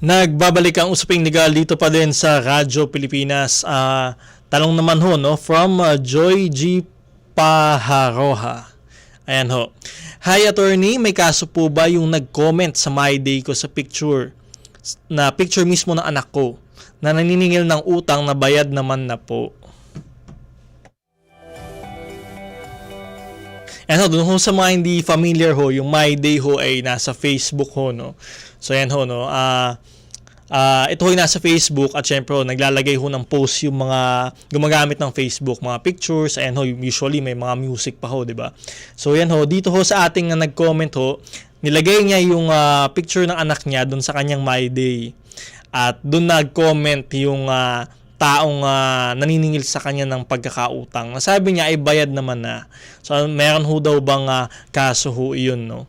Nagbabalik ang usaping legal dito pa din sa Radyo Pilipinas. Ah, tanong naman ho, no, from ah, Joy G. Paharoha. Ayan ho. Hi attorney, may kaso po ba yung nag-comment sa My Day ko sa picture na picture mismo ng anak ko na naniningil ng utang na bayad naman na po. Ayan ho, dun ho sa mga hindi familiar ho, yung My Day ho ay nasa Facebook ho, no? So, ayan ho, no? Ah, ah, ito ho nasa Facebook at syempre ho, naglalagay ho ng post yung mga gumagamit ng Facebook, mga pictures, ayan ho, usually may mga music pa ho, di ba? So, ayan ho, dito ho sa ating na nag-comment ho, nilagay niya yung ah, picture ng anak niya dun sa kanyang My Day. At dun nag-comment yung ah, taong ah, naniningil sa kanya ng pagkakautang. Nasabi niya ay bayad naman na. So meron ho daw bang ah, kaso ho iyon, no?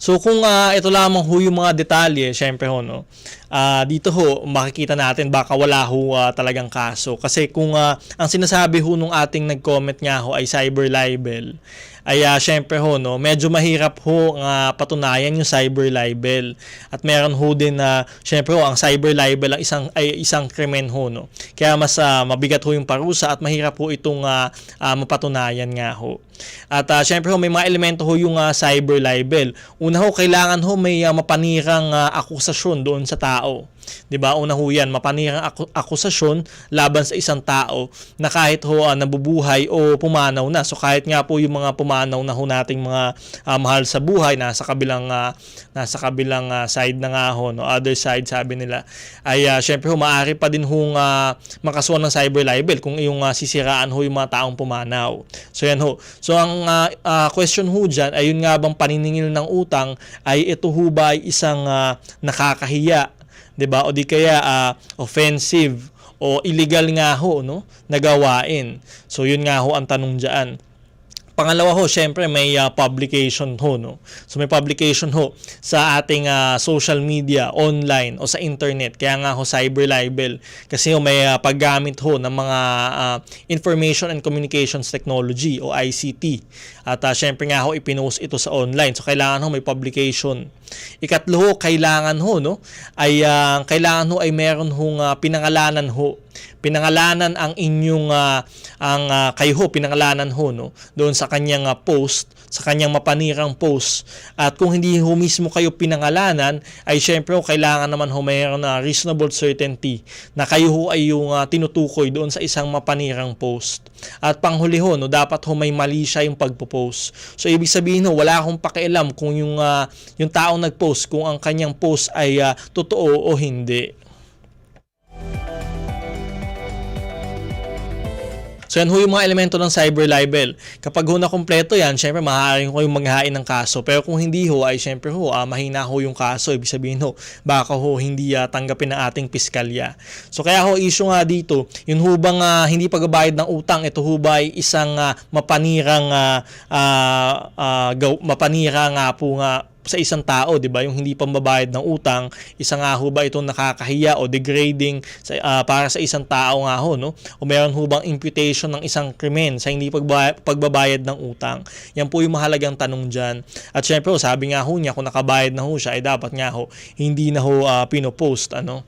So kung ah, ito lamang ho yung mga detalye, syempre ho no. Ah, dito ho makikita natin baka wala ho ah, talagang kaso kasi kung ah, ang sinasabi ho nung ating nag-comment nga ho ay cyber libel ay ah, syempre ho no, medyo mahirap ho nga patunayan yung cyber libel. At meron ho din na syempre ho ang cyber libel ang isang ay isang krimen ho no. Kaya mas ah, mabigat ho yung parusa at mahirap ho itong ah, ah, mapatunayan nga ho. At uh, syempre ho, may mga elemento ho yung ah, cyber libel. Una ho, kailangan ho may ah, mapanirang ah, akusasyon doon sa tao. 'Di ba? Una ho 'yan, mapanirang aku- akusasyon laban sa isang tao na kahit ho ah, nabubuhay o pumanaw na. So kahit nga po yung mga pumanaw na ho nating mga ah, mahal sa buhay nasa kabilang ah, nasa kabilang ah, side na nga ho, no, other side sabi nila. Ay ah, syempre ho maaari pa din hong uh, makasuhan ng cyber libel kung yung ah, sisiraan ho yung mga taong pumanaw. So yan ho. So ang ah, ah, question ho dyan ay yun nga bang paniningil ng utang ay ito ho ba ay isang ah, nakakahiya 'di ba? O di kaya ah, offensive o illegal nga ho no nagawain. So yun nga ho ang tanong diyan. Pangalawa ho, syempre may ah, publication ho, no? So may publication ho sa ating ah, social media, online o sa internet. Kaya nga ho cyber libel kasi ho may ah, paggamit ho ng mga ah, information and communications technology o ICT. At ah, syempre nga ho ipinost ito sa online. So kailangan ho may publication. Ikatlo ho, kailangan ho no ay ah, kailangan ho ay meron hong ah, pinangalanan ho pinangalanan ang inyong ah, ang ah, kayo ho pinangalanan ho no doon sa kanyang ah, post sa kanyang mapanirang post. At kung hindi ho mismo kayo pinangalanan ay syempre ho, kailangan naman ho mayroon na reasonable certainty na kayo ho ay yung ah, tinutukoy doon sa isang mapanirang post. At panghuli ho no dapat ho may mali siya yung pagpo-post. So ibig sabihin ho wala akong pakialam kung yung ah, yung taong nag-post kung ang kanyang post ay ah, totoo o hindi So yan ho yung mga elemento ng cyber libel. Kapag ho na kompleto yan, syempre maaaring ho yung maghain ng kaso. Pero kung hindi ho, ay syempre ho, ah, mahina ho yung kaso. Ibig sabihin ho, baka ho hindi ah, tanggapin ng ating piskalya. So kaya ho, issue nga dito, yun ho bang ah, hindi pagbabayad ng utang, ito ho ba ay isang ah, mapanirang, ah, ah, ah, gaw- mapanira nga po nga sa isang tao, 'di ba? Yung hindi pambabayad ng utang, isa nga ho ba itong nakakahiya o degrading sa, ah, para sa isang tao nga ho, no? O meron ho bang imputation ng isang krimen sa hindi pagba- pagbabayad ng utang? Yan po yung mahalagang tanong diyan. At syempre, sabi nga ho niya kung nakabayad na ho siya, ay dapat nga ho hindi na ho ah, pinopost, ano?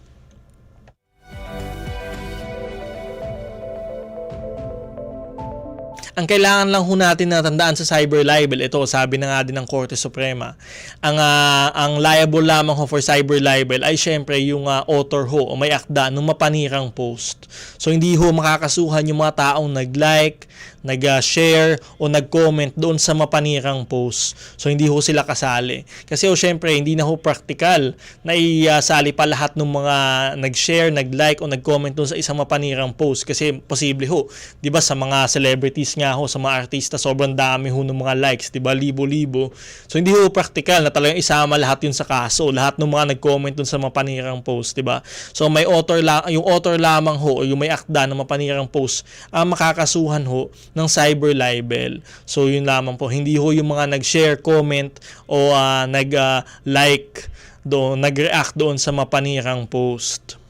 Ang kailangan lang ho natin na tandaan sa cyber libel, ito sabi na nga din ng Korte Suprema, ang ah, ang liable lamang ho for cyber libel ay syempre yung ah, author ho o may akda ng mapanirang post. So hindi ho makakasuhan yung mga taong nag-like, nag-share o nag-comment doon sa mapanirang post. So hindi ho sila kasali. Kasi ho syempre hindi na ho practical na isali pa lahat ng mga nag-share, nag-like o nag-comment doon sa isang mapanirang post kasi posible ho, 'di ba sa mga celebrities nga ho, sa mga artista sobrang dami ho ng mga likes, 'di ba? Libo-libo. So hindi ho practical na talagang isama lahat 'yun sa kaso, lahat ng mga nag-comment doon sa mapanirang post, 'di ba? So may author la yung author lamang ho yung may akda ng mapanirang post ang makakasuhan ho ng cyber libel. So yun lamang po, hindi ho yung mga nag-share, comment o ah, nag-like doon, nag-react doon sa mapanirang post.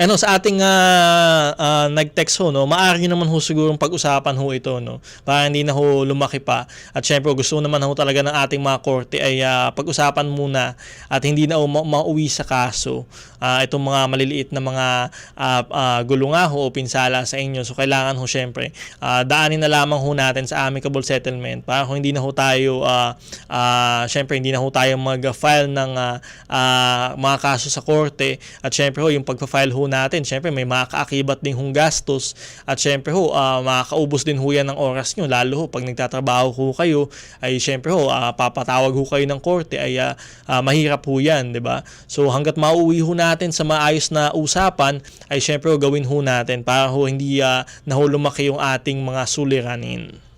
Ano sa ating ah, ah, nag-text ho no, maaari naman ho siguro pag-usapan ho ito no. Para hindi na ho lumaki pa. At syempre gusto naman ho talaga ng ating mga korte ay ah, pag-usapan muna at hindi na ho ma- mauwi sa kaso ah, itong mga maliliit na mga ah, ah, gulo nga ho o pinsala sa inyo. So kailangan ho syempre ah, daanin na lamang ho natin sa amicable settlement para ho hindi na ho tayo ah, ah, syempre hindi na ho tayo mag-file ng ah, ah, mga kaso sa korte at syempre ho yung pagpa-file ho natin. Syempre may mga kaakibat ding hong gastos at syempre ho ah, makakaubos din ho yan ng oras nyo. Lalo ho pag nagtatrabaho ho kayo ay syempre ho ah, papatawag ho kayo ng korte. Ay ah, ah, mahirap ho yan di ba? So hanggat mauwi ho natin sa maayos na usapan ay syempre ho gawin ho natin para ho hindi ah, na ho yung ating mga suliranin